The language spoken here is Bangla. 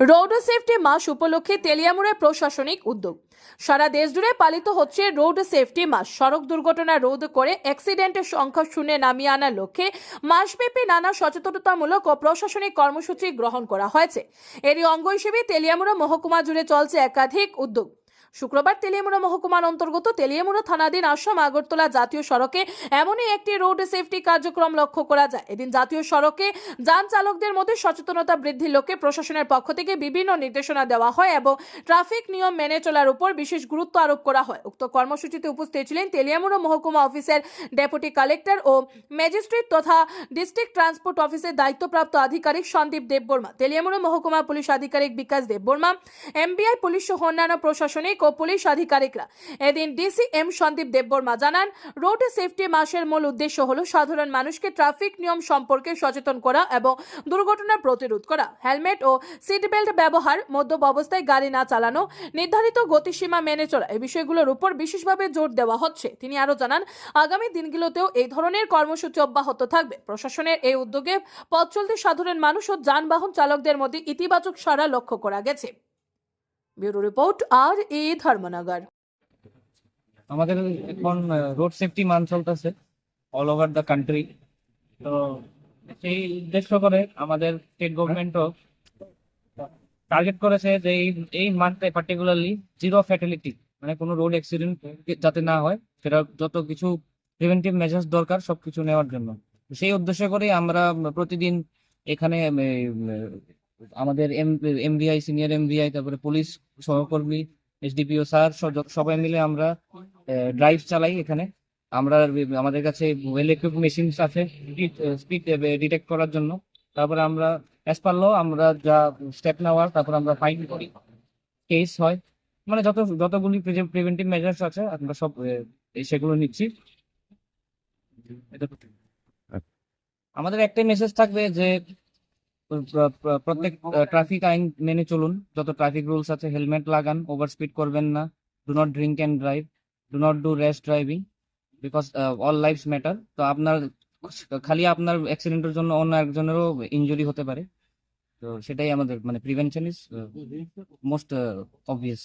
রোড সেফটি মাস উপলক্ষে তেলিয়ামুড়ে প্রশাসনিক উদ্যোগ। সারা দেশ জুড়ে পালিত হচ্ছে রোড সেফটি মাস সড়ক দুর্ঘটনা রোধ করে অ্যাক্সিডেন্টের সংখ্যা শূন্যে নামিয়ে আনার লক্ষ্যে মাসব্যাপী নানা সচেতনতামূলক ও প্রশাসনিক কর্মসূচি গ্রহণ করা হয়েছে। এরই অঙ্গ হিসেবে তেলিয়ামুড়া মহকুমা জুড়ে চলছে একাধিক উদ্যোগ। শুক্রবার তেলিয়ামুড়া মহকুমার অন্তর্গত তেলিয়ামুড়া থানাধীন আসাম আগরতলা জাতীয় সড়কে এমনই একটি রোড সেফটি কার্যক্রম লক্ষ্য করা যায়। এদিন জাতীয় সড়কে যান চালকদের মধ্যে সচেতনতা বৃদ্ধির লক্ষ্যে প্রশাসনের পক্ষ থেকে বিভিন্ন নির্দেশনা দেওয়া হয় এবং ট্রাফিক নিয়ম মেনে চলার উপর বিশেষ গুরুত্ব আরোপ করা হয়। উক্ত কর্মসূচিতে উপস্থিত ছিলেন তেলিয়ামুড়া মহকুমা অফিসের ডেপুটি কালেক্টর ও ম্যাজিস্ট্রেট তথা ডিস্ট্রিক্ট ট্রান্সপোর্ট অফিসের দায়িত্বপ্রাপ্ত আধিকারিক সন্দীপ দেববর্মা। তেলিয়ামুড়া মহকুমা পুলিশ আধিকারিক বিকাশ দেববর্মা, এমবিআই পুলিশ সহ অন্যান্য প্রশাসনিক পুলিশ আধিকারিকরা। এদিন ডিসিএম সন্দীপ দেববর্মা জানান, রোড সেফটি মাসের মূল উদ্দেশ্য হল সাধারণ মানুষকে ট্রাফিক নিয়ম সম্পর্কে সচেতন করা এবং দুর্ঘটনা প্রতিরোধ করা। হেলমেট ও সিট বেল্ট ব্যবহার, মদ্যপ অবস্থায় গাড়ি না চালানো, নির্ধারিত গতিসীমা মেনে চলা, এই বিষয়গুলোর উপর বিশেষভাবে জোর দেওয়া হচ্ছে। তিনি আরও জানান, আগামী দিনগুলোতেও এই ধরনের কর্মসূচি অব্যাহত থাকবে। প্রশাসনের এই উদ্যোগে পথ চলতি সাধারণ মানুষ ও যানবাহন চালকদের মধ্যে ইতিবাচক সাড়া লক্ষ্য করা গেছে। ব্যুরো রিপোর্ট, আর এ ধর্মনগর। আমাদের এখন রোড সেফটি মান চলতেছে অল ওভার দ্য কান্ট্রি তো সেই উদ্দেশ্য করে আমাদের স্টেট গভর্নমেন্টও টার্গেট করেছে যে এই এই মান্থে পার্টিকুলারলি জিরো ফ্যাটালিটি মানে কোনো রোড অ্যাক্সিডেন্ট যাতে না হয়, সেটা যত কিছু প্রিভেন্টিভ মেজার্স দরকার, সবকিছু নেওয়ার জন্য। সেই উদ্দেশ্য করেই আমরা প্রতিদিন এখানে আমাদের এমবিআই সিনিয়র এমবিআই তারপরে পুলিশ সহকর্মী এসডিপিও স্যার সবাই মিলে আমরা ড্রাইভ চালাই এখানে। আমরা আমাদের কাছে ওয়েল ইকুইপ মেশিনস আছে স্পিড ডিটেক্ট করার জন্য। তারপরে আমরা অ্যাজ পার আমরা যা স্টেপ নেওয়ার তারপর আমরা ফাইন করি। কেস হয়। মানে যত যতগুলি প্রিভেন্টিভ মেজার্স আছে আমরা সব সেগুলো নিচ্ছি। আমাদের একটাই মেসেজ থাকবে যে প্রত্যেক ট্রাফিক আইন মেনে চলুন। যত ট্রাফিক রুলস আছে হেলমেট লাগান ওভার স্পিড করবেন না। Do not drink and drive do not do rest driving because all lifes matter তো আপনার খালি আপনার অ্যাক্সিডেন্টের জন্য অন্য একজনেরও ইঞ্জুরি হতে পারে। তো সেটাই আমাদের মানে প্রিভেনশন ইজ মোস্ট অবভিয়াস